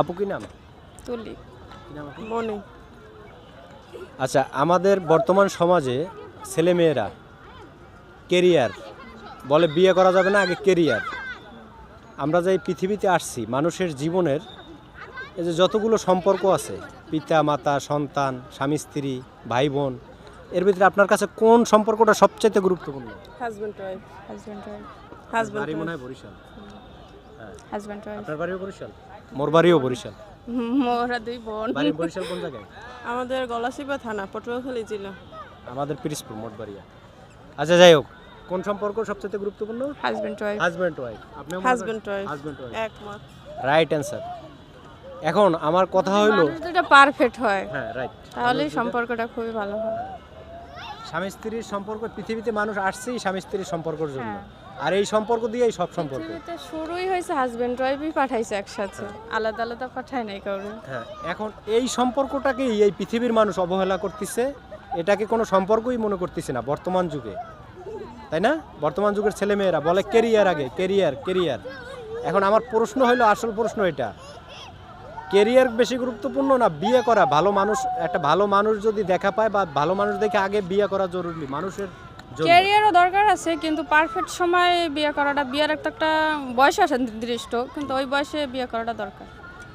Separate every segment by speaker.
Speaker 1: আপু কি নাম?
Speaker 2: তুলি।
Speaker 1: কি নাম আপু?
Speaker 2: মনে।
Speaker 1: আচ্ছা আমাদের বর্তমান সমাজে ছেলেমেয়েরা কেরিয়ার বলে বিয়ে করা যাবে না আগে কেরিয়ার আমরা যে এই পৃথিবীতে আসছি মানুষের জীবনের এই যে যতগুলো সম্পর্ক আছে পিতা মাতা সন্তান স্বামী স্ত্রী ভাই বোন এর ভিতরে আপনার কাছে কোন সম্পর্কটা সবচেয়ে গুরুত্বপূর্ণ?
Speaker 2: Husband wife
Speaker 3: husband wife
Speaker 2: husband
Speaker 1: বাড়ি মনে হয় বরিশাল।
Speaker 3: হ্যাঁ হাজব্যান্ড ওয়াইফ
Speaker 1: আপনার বাড়িও বরিশাল? মোর বাড়িও বরিশাল।
Speaker 3: মোরা দুই বোন।
Speaker 1: বাড়ি বরিশাল কোন জায়গায়?
Speaker 2: আমাদের গলাচিপা থানা পটুয়াখালী জেলা।
Speaker 1: আমাদের পিরিসপুর মোটবাড়িয়া। আচ্ছা যাই হোক কোন সম্পর্ক সবচেয়ে গুরুত্বপূর্ণ?
Speaker 3: হাজব্যান্ড ওয়াইফ
Speaker 1: হাজব্যান্ড ওয়াইফ আপনি
Speaker 2: হাজবেন্ড ওয়াইফ
Speaker 1: হাজব্যান্ড ওয়াইফ
Speaker 2: একমত।
Speaker 1: রাইট অ্যান্সার এখন আমার কথা
Speaker 3: মানুষ দুটো পারফেক্ট হয়।
Speaker 1: হ্যাঁ রাইট
Speaker 3: তাহলেই সম্পর্কটা খুবই ভালো হয়।
Speaker 1: স্বামী স্ত্রীর সম্পর্ক পৃথিবীতে মানুষ আসছেই স্বামী স্ত্রীর সম্পর্কের জন্য।
Speaker 3: হ্যাঁ।
Speaker 1: আর এই সম্পর্ক দিয়েই সব সম্পর্ক?
Speaker 3: পৃথিবীতে শুরুই হয়েছে হাজব্যান্ড ওয়াইফই পাঠাইছে একসাথে। আলাদা আলাদা পাঠায় নাই কাউরে।
Speaker 1: হ্যাঁ এখন এই সম্পর্কটাকেই এই পৃথিবীর মানুষ অবহেলা করতেছে এটাকে কোনো সম্পর্কই মনে করতেছে না বর্তমান যুগে। তাই না? বর্তমান যুগের ছেলেমেয়েরা বলে কেরিয়ার আগে কেরিয়ার কেরিয়ার এখন আমার প্রশ্ন হলো আসল প্রশ্ন এটা। কেরিয়ার বেশি গুরুত্বপূর্ণ না বিয়ে করা? ভালো মানুষ একটা ভালো মানুষ যদি দেখা পায় বা ভালো মানুষ দেখে আগে বিয়ে করা জরুরি? মানুষের।
Speaker 3: ক্যারিয়ারও দরকার আছে কিন্তু পারফেক্ট সময় বিয়ে করাটা বিয়ের একটা একটা বয়স আছে নির্দিষ্ট কিন্তু ওই বয়সে বিয়ে করাটা দরকার।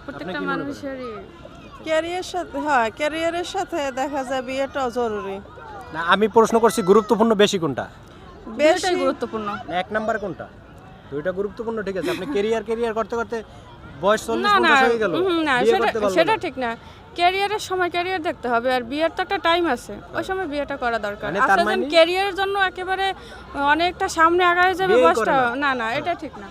Speaker 3: প্রত্যেকটা মানুষেরই
Speaker 2: ক্যারিয়ার সাথে হ্যাঁ ক্যারিয়ারের সাথে দেখা যায় বিয়েটাও জরুরি।
Speaker 1: না আমি প্রশ্ন করছি গুরুত্বপূর্ণ বেশি কোনটা?
Speaker 3: বেশি গুরুত্বপূর্ণ।
Speaker 1: এক নাম্বার কোনটা? দুইটা গুরুত্বপূর্ণ ঠিক আছে। আপনি কেরিয়ার কেরিয়ার করতে করতে বয়স চল্লিশ পঞ্চাশ হয়ে গেল
Speaker 3: না সেটা সেটা ঠিক না। ক্যারিয়ারের সময় ক্যারিয়ার দেখতে হবে আর বিয়ের তো একটা টাইম আছে। ওই সময় বিয়েটা করা দরকার।
Speaker 1: মানে তার
Speaker 3: আসলে
Speaker 1: মানে-
Speaker 3: ক্যারিয়ারের জন্য একেবারে অনেকটা সামনে আগায় যাবে বয়সটা।
Speaker 1: না।
Speaker 3: না না এটা ঠিক না।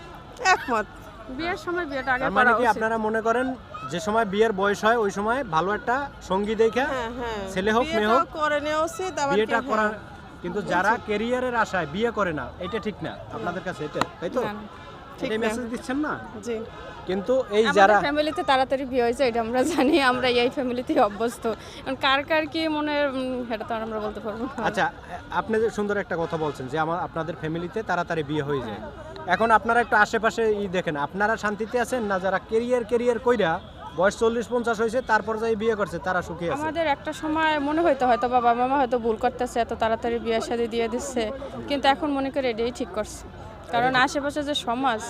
Speaker 2: একমত।
Speaker 3: বিয়ের সময় বিয়েটা আগে
Speaker 1: মানে
Speaker 3: করা
Speaker 1: কি
Speaker 3: উচিত।
Speaker 1: আপনারা মনে করেন যে সময় বিয়ের বয়স হয় ওই সময় ভালো একটা সঙ্গী দেখে
Speaker 2: হ্যাঁ হ্যাঁ।
Speaker 1: ছেলে হোক, মেয়ে হোক,
Speaker 2: করে নেওয়া উচিত আবার
Speaker 1: বিয়েটা করা
Speaker 2: হ্যাঁ।
Speaker 1: কিন্তু যারা ক্যারিয়ারের আশায় বিয়ে করে না এটা ঠিক না। আপনাদের কাছে এটা তাই তো।
Speaker 2: ঠিক
Speaker 1: মেসেজ দিচ্ছেন না?
Speaker 2: জি।
Speaker 1: কিন্তু এই যারা
Speaker 3: ফ্যামিলিতে তাড়াতাড়ি বিয়ে হয়েছে এটা আমরা জানি আমরা এই ফ্যামিলিতে অভ্যস্ত। কারণ কার কার কি মনে সেটা তো আমরা বলতে পারব না।
Speaker 1: আচ্ছা আপনি যে সুন্দর একটা কথা বলছেন যে আমার আপনাদের ফ্যামিলিতে তাড়াতাড়ি বিয়ে হয়ে যায়। এখন আপনারা একটু আশেপাশে ই দেখেন আপনারা শান্তিতে আছেন না যারা কেরিয়ার কেরিয়ার কইরা বয়স চল্লিশ পঞ্চাশ হয়েছে তারপর যাই বিয়ে করছে তারা সুখী আছে?
Speaker 3: আমাদের একটা সময় মনে হইতো হয়তো বাবা মামা হয়তো ভুল করতেছে এত তাড়াতাড়ি বিয়ে শাদী দিয়ে দিচ্ছে। কিন্তু এখন মনে করি এটাই ঠিক করছে। কারণ আশেপাশে যে সমাজ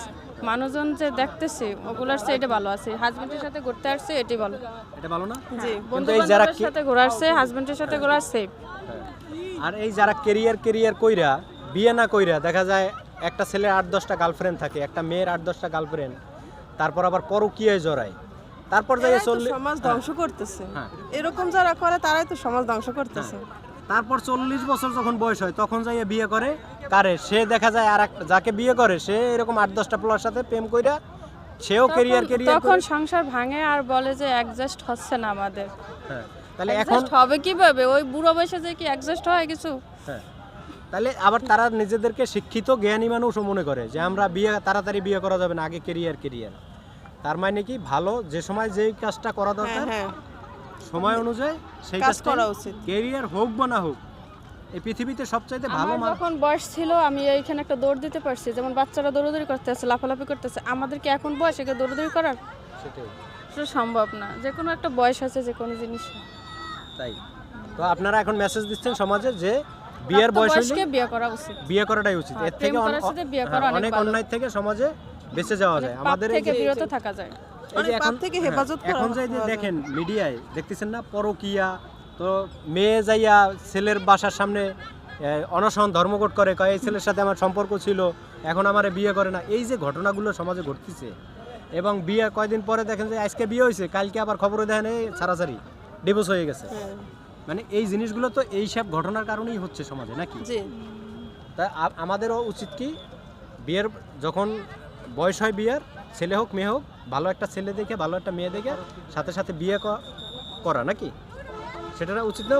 Speaker 3: মানুষজন যে দেখতেছে ওগুলার চেয়ে এটা ভালো আছে। হাজবেন্ডের সাথে ঘুরতে আসছে এটাই ভালো।
Speaker 1: এটা ভালো না?
Speaker 2: জি
Speaker 3: বন্ধু
Speaker 1: এই যারা
Speaker 3: বান্ধবের
Speaker 1: কি-
Speaker 3: সাথে ঘোরা আসছে হাজবেন্ডের সাথে ঘোরা সেফ
Speaker 1: আর এই যারা কেরিয়ার কেরিয়ার কইরা বিয়ে না কইরা দেখা যায় একটা ছেলে আট দশটা গার্লফ্রেন্ড থাকে একটা মেয়ের আট দশটা গার্লফ্রেন্ড তারপর আবার পরকীয়ায় জড়ায়। তারপর যাই
Speaker 2: সমাজ ধ্বংস করতেছে।
Speaker 1: হ্যাঁ।
Speaker 2: এরকম যারা করে তারাই তো সমাজ ধ্বংস করতেছে।
Speaker 1: তারপর চল্লিশ বছর যখন বয়স হয় তখন যাই বিয়ে করে। কারে? সে দেখা যায় আর এক- যাকে বিয়ে করে সে এরকম আট দশটা পোলার সাথে প্রেম কইরা সেও কেরিয়ার কেরিয়ার
Speaker 3: তখন সংসার ভাঙে আর বলে যে অ্যাডজাস্ট হচ্ছে না আমাদের।
Speaker 1: হ্যাঁ তাহলে এখন
Speaker 3: হবে কীভাবে? ওই বুড়ো বয়সে যে কি অ্যাডজাস্ট হয় কিছু?
Speaker 1: হ্যাঁ তাহলে আবার তারা নিজেদেরকে শিক্ষিত জ্ঞানী মানুষও মনে করে যে আমরা বিয়ে তাড়াতাড়ি বিয়ে করা যাবে না আগে কেরিয়ার কেরিয়ার তার মানে কি? ভালো যে সময় যেই কাজটা করা
Speaker 2: হ্যাঁ
Speaker 1: দরকার
Speaker 2: হ্যাঁ।
Speaker 1: সময় অনুযায়ী সেই
Speaker 2: কাজ করা উচিত।
Speaker 1: কেরিয়ার হোক বা না হোক এই পৃথিবীতে সবচাইতে ভালো
Speaker 3: আমার যখন বয়স ছিল আমি এইখানে একটা দৌড় দিতে পারছি। যেমন বাচ্চারা দৌড়াদৌড়ি করতেছে লাফালাফি করতেছে আমাদের কি এখন বয়স একে দৌড়াদৌড়ি করার?
Speaker 1: সেটাই।
Speaker 3: সেটা সম্ভব না। যে কোনো একটা বয়স আছে যে কোনো জিনিস।
Speaker 1: তাই। তো আপনারা এখন মেসেজ দিচ্ছেন সমাজে যে বিয়ের বয়স
Speaker 3: বয়সকে বিয়ে করা উচিত।
Speaker 1: বিয়ে করাটাই উচিত।
Speaker 3: হ্যাঁ,
Speaker 1: এর থেকে
Speaker 3: অনেক
Speaker 1: অন্যায় থেকে সমাজে বেঁচে যাওয়া যায়। আমাদের
Speaker 3: থেকে বিরত থাকা যায়।
Speaker 1: এখন
Speaker 2: থেকে
Speaker 1: হ্যাঁ,
Speaker 2: হেফাজত
Speaker 1: এখন যে যে দেখেন মিডিয়ায় দেখতেছেন না? পরকিয়া তো মেয়ে যাইয়া ছেলের বাসার সামনে অনশন ধর্মঘট করে কয় এই ছেলের সাথে আমার সম্পর্ক ছিল এখন আমারে বিয়ে করে না। এই যে ঘটনাগুলো সমাজে ঘটতেছে এবং বিয়ে কয়দিন পরে দেখেন যে আজকে বিয়ে হয়েছে কালকে আবার খবরে দেখেন এই ছাড়াছাড়ি ডিভোর্স হয়ে গেছে।
Speaker 2: হ্যাঁ,
Speaker 1: মানে এই জিনিসগুলো তো এই সব ঘটনার কারণেই হচ্ছে সমাজে নাকি? তাই আমাদেরও উচিত কি বিয়ের যখন বয়স হয় বিয়ের ছেলে হোক মেয়ে হোক ভালো একটা ছেলে দেখে ভালো একটা মেয়ে দেখে সাথে সাথে বিয়ে করা নাকি? সেটা উচিত না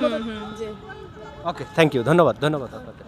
Speaker 1: ওকে থ্যাংক ইউ ধন্যবাদ ধন্যবাদ আপনাকে।